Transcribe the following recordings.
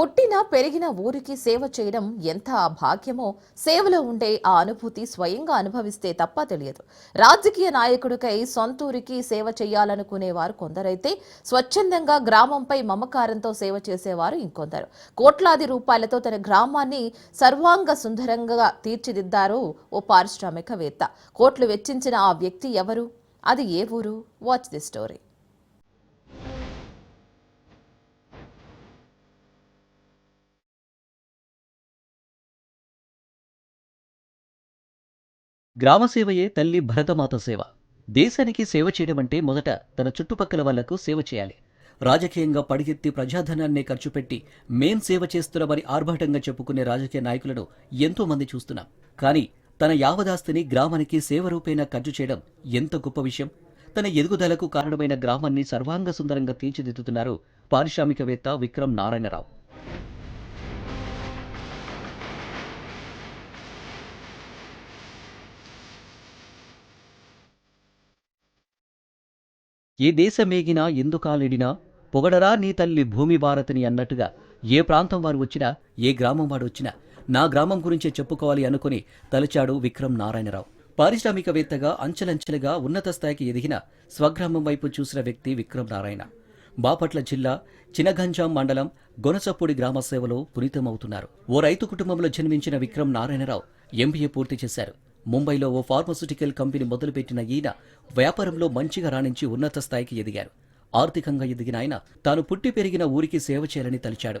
పుట్టిన పెరిగిన ఊరికి సేవ చేయడం ఎంత భాగ్యమో సేవలో ఉండే ఆ అనుభూతి స్వయంగా అనుభవిస్తే తప్ప తెలియదు. రాజకీయ నాయకుడికై సొంతూరికి సేవ చేయాలనుకునేవారు కొందరైతే స్వచ్ఛందంగా గ్రామంపై మమకారంతో సేవ చేసేవారు ఇంకొందరు. కోట్లాది రూపాయలతో తన గ్రామాన్ని సర్వాంగ సుందరంగా తీర్చిదిద్దారు ఓ పారిశ్రామికవేత్త. కోట్లు వెచ్చించిన ఆ వ్యక్తి ఎవరు? అది ఏ ఊరు? వాచ్ ది స్టోరీ గ్రామసేవయే తల్లి భరతమాత సేవ. దేశానికి సేవ చేయడం అంటే మొదట తన చుట్టుపక్కల వాళ్ళకు సేవ చేయాలి. రాజకీయంగా పడిగెత్తి ప్రజాధనాన్ని ఖర్చు పెట్టి మేం సేవ చేస్తున్నామని ఆర్భాటంగా చెప్పుకునే రాజకీయ నాయకులను ఎంతో మంది చూస్తున్నాం. కానీ తన యావదాస్తిని గ్రామానికి సేవ రూపేణా ఖర్చు చేయడం ఎంత గొప్ప విషయం. తన ఎదుగుదలకు కారణమైన గ్రామాన్ని సర్వాంగ సుందరంగా తీర్చిదిద్దుతున్నారు పారిశ్రామికవేత్త విక్రమ్ నారాయణరావు. ఏ దేశమేగినా ఎందుకాలిడినా పొగడరా నీ తల్లి భూమి భారతిని అన్నట్టుగా ఏ ప్రాంతం వారు వచ్చినా ఏ గ్రామం వాడు వచ్చినా నా గ్రామం గురించే చెప్పుకోవాలి అనుకుని తలచాడు విక్రమ్ నారాయణరావు. పారిశ్రామికవేత్తగా అంచెలంచెలుగా ఉన్నత స్థాయికి ఎదిగిన స్వగ్రామం వైపు చూసిన వ్యక్తి విక్రమ్ నారాయణ. బాపట్ల జిల్లా చినగంజాం మండలం గొనసపూడి గ్రామ సేవలో పునీతమవుతున్నారు. ఓ రైతు కుటుంబంలో జన్మించిన విక్రమ్ నారాయణరావు ఎంబీఏ పూర్తి చేశారు. ముంబైలో ఓ ఫార్మస్యూటికల్ కంపెనీ మొదలుపెట్టిన ఈయన వ్యాపారంలో మంచిగా రాణించి ఉన్నత స్థాయికి ఎదిగారు. ఆర్థికంగా ఎదిగిన ఆయన తాను పుట్టి పెరిగిన ఊరికి సేవ చేయాలని తలిచాడు.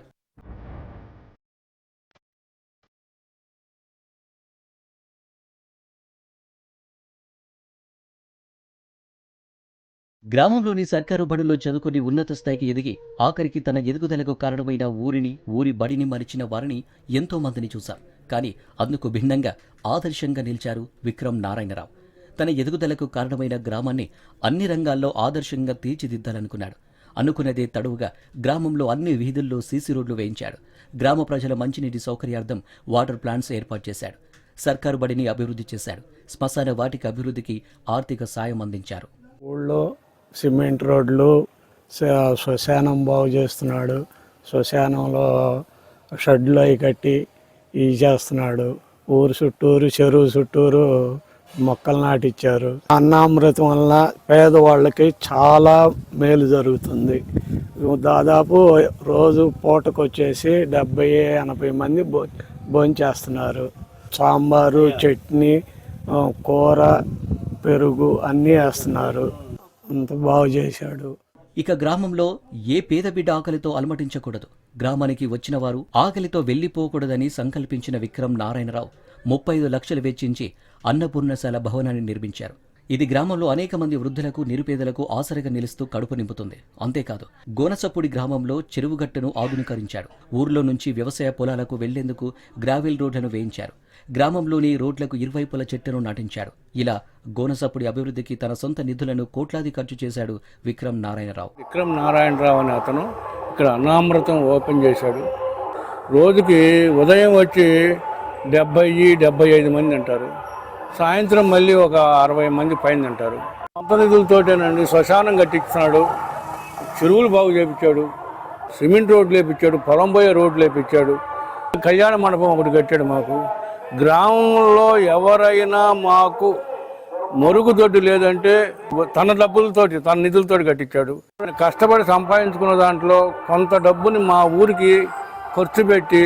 గ్రామంలోని సర్కారు బడుల్లో చదువుకుని ఉన్నత స్థాయికి ఎదిగి ఆఖరికి తన ఎదుగుదలకు కారణమైన ఊరిని ఊరి బడిని మరిచిన వారిని ఎంతో మందిని చూశాం. కానీ అందుకు భిన్నంగా ఆదర్శంగా నిలిచారు విక్రమ్ నారాయణరావు. తన ఎదుగుదలకు కారణమైన గ్రామాన్ని అన్ని రంగాల్లో ఆదర్శంగా తీర్చిదిద్దాలనుకున్నాడు. అనుకున్నదే తడువుగా గ్రామంలో అన్ని వీధుల్లో సీసీ రోడ్లు వేయించాడు. గ్రామ ప్రజల మంచినీటి సౌకర్యార్థం వాటర్ ప్లాంట్స్ ఏర్పాటు చేశాడు. సర్కారు బడిని అభివృద్ధి చేశాడు. శ్మశాన వాటిక అభివృద్ధికి ఆర్థిక సాయం అందించారు. ఊళ్ళో సిమెంట్ రోడ్లు శ్మశానం బాగు చేస్తున్నాడు. శ్మశానంలో షెడ్లు అవి కట్టి ఇవి చేస్తున్నాడు. ఊరు చుట్టూరు చెరువు చుట్టూరు మొక్కలు నాటిచ్చారు. అన్నామృతం వల్ల పేదవాళ్ళకి చాలా మేలు జరుగుతుంది. దాదాపు రోజు పూటకు వచ్చేసి డెబ్బై ఎనభై మంది భో భోంచేస్తున్నారు సాంబారు చట్నీ కూర పెరుగు అన్నీ వేస్తున్నారు. అంత బాగు చేశాడు. ఇక గ్రామంలో ఏ పేద బిడ్డ ఆకలితో అలమటించకూడదు. గ్రామానికి వచ్చిన వారు ఆకలితో వెళ్ళిపోకూడదని సంకల్పించిన విక్రమ్ నారాయణరావు ముప్పై ఐదు లక్షలు వెచ్చించి అన్నపూర్ణశాల భవనాన్ని నిర్మించారు. ఇది గ్రామంలో అనేక మంది వృద్ధులకు నిరుపేదలకు ఆసరగా నిలుస్తూ కడుపు నింపుతుంది. అంతేకాదు గోనసపూడి గ్రామంలో చెరువుగట్టును ఆధునీకరించాడు. ఊర్లో నుంచి వ్యవసాయ పొలాలకు వెళ్ళేందుకు గ్రావెల్ రోడ్లను వేయించారు. గ్రామంలోని రోడ్లకు ఇరువైపుల చెట్టును నాటించాడు. ఇలా గోనసప్పుడి అభివృద్ధికి తన సొంత నిధులను కోట్లాది ఖర్చు చేశాడు విక్రమ్ నారాయణరావు. విక్రమ్ నారాయణరావు అనే అతను ఇక్కడ అనామృతం ఓపెన్ చేశాడు. రోజుకి ఉదయం వచ్చి డెబ్బై డెబ్బై ఐదు మంది అంటారు. సాయంత్రం మళ్ళీ ఒక అరవై మంది పైన అంటారు సొంత శ్మశానం కట్టించినాడు చెరువులు బాగు చేపించాడు సిమెంట్ రోడ్లు వేపించాడు పొలం పోయే రోడ్లు వేపించాడు. కళ్యాణ మండపం ఒకటి కట్టాడు మాకు. గ్రామంలో ఎవరైనా మాకు మరుగుదొడ్డు లేదంటే తన డబ్బులతోటి తన నిధులతోటి కట్టించాడు. కష్టపడి సంపాదించుకున్న దాంట్లో కొంత డబ్బుని మా ఊరికి ఖర్చు పెట్టి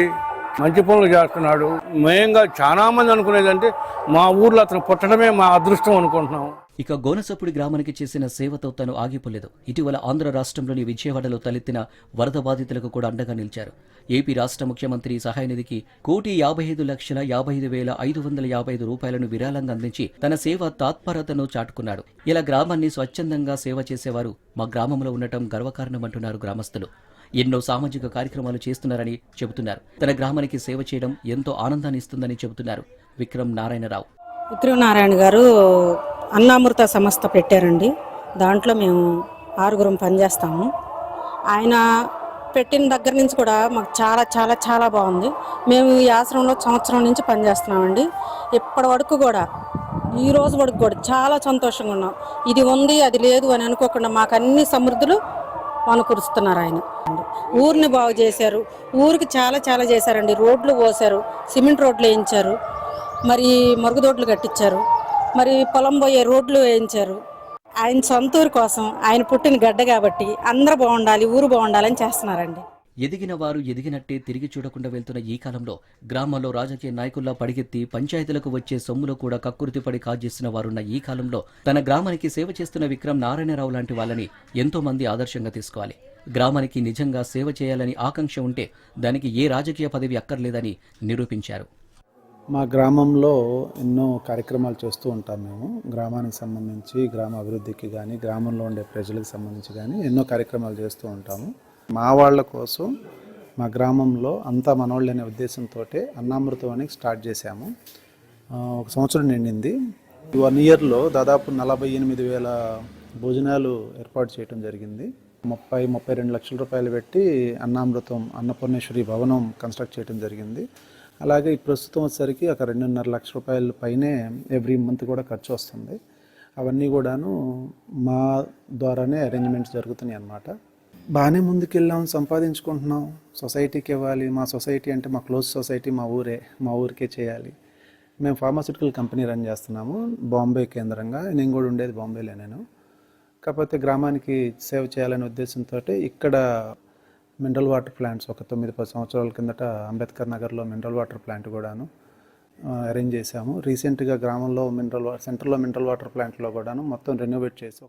మంచి పనులు చేస్తున్నాడు. మేంగా చాలా మంది అనుకునేదంటే మా ఊర్లో అతను పుట్టడమే మా అదృష్టం అనుకుంటున్నాం. ఇక గోనసపుడి గ్రామానికి చేసిన సేవతో తను ఆగిపోలేదు. ఇటీవల ఆంధ్ర రాష్ట్రంలోని విజయవాడలో తలెత్తిన వరద బాధితులకు కూడా అండగా నిలిచారు. ఏపీ రాష్ట్ర ముఖ్యమంత్రి సహాయ నిధికి కోటి యాభై ఐదు లక్షల యాభై ఐదు వేల ఐదు వందల యాభై ఐదు రూపాయలను విరాళంగా అందించి తన సేవ తాత్పరతను చాటుకున్నాడు. ఇలా గ్రామాన్ని స్వచ్ఛందంగా సేవ చేసేవారు మా గ్రామంలో ఉండటం గర్వకారణమంటున్నారు గ్రామస్తులు. ఎన్నో సామాజిక కార్యక్రమాలు చేస్తున్నారని చెబుతున్నారు. తన గ్రామానికి సేవ చేయడం ఎంతో ఆనందాన్ని ఇస్తుందని చెబుతున్నారు. విక్రమ్ నారాయణరావు. ఉత్తరనారాయణ గారు అన్నామృత సంస్థ పెట్టారండి. దాంట్లో మేము ఆరుగురం పనిచేస్తాము. ఆయన పెట్టిన దగ్గర నుంచి కూడా మాకు చాలా చాలా చాలా బాగుంది. మేము ఈ ఆశ్రమంలో సంవత్సరం నుంచి పనిచేస్తున్నామండి. ఇప్పటి వరకు కూడా ఈ రోజు వరకు కూడా చాలా సంతోషంగా ఉన్నాం. ఇది ఉంది అది లేదు అని అనుకోకుండా మాకు అన్ని సమృద్ధులు వనకురుస్తున్నారు ఆయన. ఊరిని బాగు చేశారు. ఊరికి చాలా చాలా చేశారండి. రోడ్లు పోసారు సిమెంట్ రోడ్లు వేయించారు. మరి మరుగుదొడ్లు కట్టించారు. మరి పొలం పోయే రోడ్లు వేయించారు. ఆయన సొంత ఊరు కోసం ఆయన పుట్టిన గడ్డ కాబట్టి అందరూ బాగుండాలి ఊరు బాగుండాలని చేస్తున్నారండి. ఎదిగిన వారు ఎదిగినట్టే తిరిగి చూడకుండా వెళ్తున్న ఈ కాలంలో గ్రామాల్లో రాజకీయ నాయకుల్లా పడిగెత్తి పంచాయతీలకు వచ్చే సొమ్ములు కూడా కక్కుర్తిపడి కాజేస్తున్న వారున్న ఈ కాలంలో తన గ్రామానికి సేవ చేస్తున్న విక్రమ్ నారాయణరావు లాంటి వాళ్ళని ఎంతో మంది ఆదర్శంగా తీసుకోవాలి. గ్రామానికి నిజంగా సేవ చేయాలని ఆకాంక్ష ఉంటే దానికి ఏ రాజకీయ పదవి అక్కర్లేదని నిరూపించారు. మా గ్రామంలో ఎన్నో కార్యక్రమాలు చేస్తూ ఉంటాం మేము. గ్రామానికి సంబంధించి గ్రామ అభివృద్ధికి కానీ గ్రామంలో ఉండే ప్రజలకు సంబంధించి కానీ ఎన్నో కార్యక్రమాలు చేస్తూ ఉంటాము. మా వాళ్ళ కోసం మా గ్రామంలో అంతా మనోళ్ళు అనే ఉద్దేశంతో అన్నామృతం అని స్టార్ట్ చేశాము. ఒక సంవత్సరం నిండింది. వన్ ఇయర్లో దాదాపు నలభై ఎనిమిది వేల భోజనాలు ఏర్పాటు చేయడం జరిగింది. ముప్పై ముప్పై రెండు లక్షల రూపాయలు పెట్టి అన్నామృతం అన్నపూర్ణేశ్వరి భవనం కన్స్ట్రక్ట్ చేయడం జరిగింది. అలాగే ఈ ప్రస్తుతం వచ్చేసరికి ఒక రెండున్నర లక్ష రూపాయల పైనే ఎవ్రీ మంత్ కూడా ఖర్చు వస్తుంది. అవన్నీ కూడాను మా ద్వారానే అరేంజ్మెంట్స్ జరుగుతున్నాయి అన్నమాట. బాగానే ముందుకెళ్ళాం సంపాదించుకుంటున్నాం. సొసైటీకి ఇవ్వాలి. మా సొసైటీ అంటే మా క్లోజ్ సొసైటీ మా ఊరే మా ఊరికే చేయాలి. మేము ఫార్మాసిటికల్ కంపెనీ రన్ చేస్తున్నాము బాంబే కేంద్రంగా. నేను కూడా ఉండేది బాంబేలే నేను కాకపోతే గ్రామానికి సేవ చేయాలనే ఉద్దేశంతో ఇక్కడ మినరల్ వాటర్ ప్లాంట్స్ ఒక తొమ్మిది పది సంవత్సరాల కిందట అంబేద్కర్ నగర్లో మినరల్ వాటర్ ప్లాంట్ కూడాను అరేంజ్ చేశాము. రీసెంట్గా గ్రామంలో మినరల్ వాటర్ సెంటర్లో మినరల్ వాటర్ ప్లాంట్లో కూడాను మొత్తం రెనోవేట్ చేసి